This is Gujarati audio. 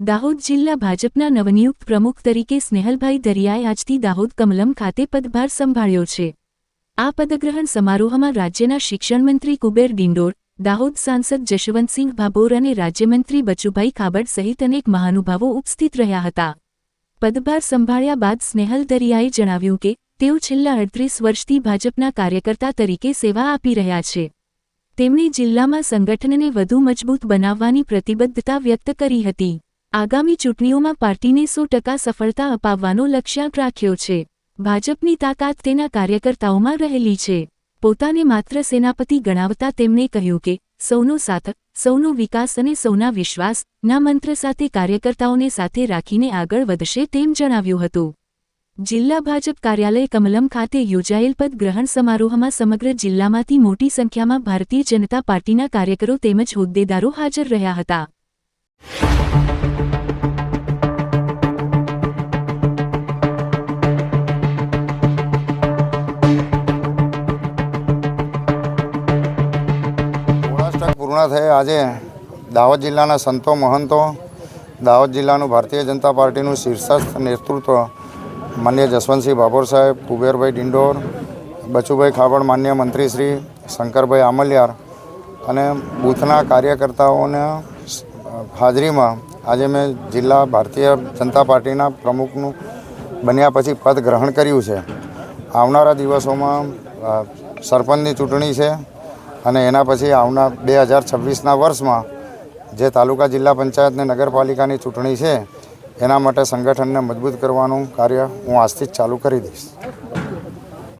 દાહોદ જિલ્લા ભાજપના નવનિયુક્ત પ્રમુખ તરીકે સ્નેહલભાઈ દરિયાએ આજથી દાહોદ કમલમ ખાતે પદભાર સંભાળ્યો છે. આ પદગ્રહણ સમારોહમાં રાજ્યના શિક્ષણમંત્રી કુબેર ડિંડોર, દાહોદ સાંસદ જશવંતસિંહ ભાભોર અને રાજ્યમંત્રી બચુભાઈ ખાબડ સહિત અનેક મહાનુભાવો ઉપસ્થિત રહ્યા હતા. પદભાર સંભાળ્યા બાદ સ્નેહલ દરિયાએ જણાવ્યું કે, તેઓ છેલ્લા અડત્રીસ વર્ષથી ભાજપના કાર્યકર્તા તરીકે સેવા આપી રહ્યા છે. તેમણે જિલ્લામાં સંગઠનને વધુ મજબૂત બનાવવાની પ્રતિબદ્ધતા વ્યક્ત કરી હતી. આગામી ચૂંટણીઓમાં પાર્ટીને સો ટકા સફળતા અપાવવાનો લક્ષ્યાંક રાખ્યો છે. ભાજપની તાકાત તેના કાર્યકર્તાઓમાં રહેલી છે. પોતાને માત્ર સેનાપતિ ગણાવતા તેમણે કહ્યું કે, સૌનો સાથ, સૌનો વિકાસ અને સૌના વિશ્વાસ, ના મંત્ર સાથે કાર્યકર્તાઓને સાથે રાખીને આગળ વધશે તેમ જણાવ્યું હતું. જિલ્લા ભાજપ કાર્યાલય કમલમ ખાતે યોજાયેલ પદગ્રહણ સમારોહમાં સમગ્ર જિલ્લામાંથી મોટી સંખ્યામાં ભારતીય જનતા પાર્ટીના કાર્યકરો તેમજ હોદ્દેદારો હાજર રહ્યા હતા. પૂર્ણ થયે. આજે દાહોદ જિલ્લાના સંતો, મહંતો, દાહોદ જિલ્લાનું ભારતીય જનતા પાર્ટીનું શીર્ષસ્થ નેતૃત્વ માન્ય જસવંતસિંહ ભાભોર સાહેબ, કુબેરભાઈ ડિંડોર, બચુભાઈ ખાબડ માન્ય મંત્રી શ્રી શંકરભાઈ આમલિયાર અને બૂથના કાર્યકર્તાઓના હાજરીમાં આજે મેં જિલ્લા ભારતીય જનતા પાર્ટીના પ્રમુખનું બન્યા પછી પદ ગ્રહણ કર્યું છે. આવનારા દિવસોમાં સરપંચની ચૂંટણી છે. અને એના પછી આવનાર બે હજાર છવ્વીસના વર્ષમાં જે તાલુકા જિલ્લા પંચાયત અને નગરપાલિકાની ચૂંટણી છે, એના માટે સંગઠનને મજબૂત કરવાનું કાર્ય હું આજથી ચાલુ કરી દઈશ.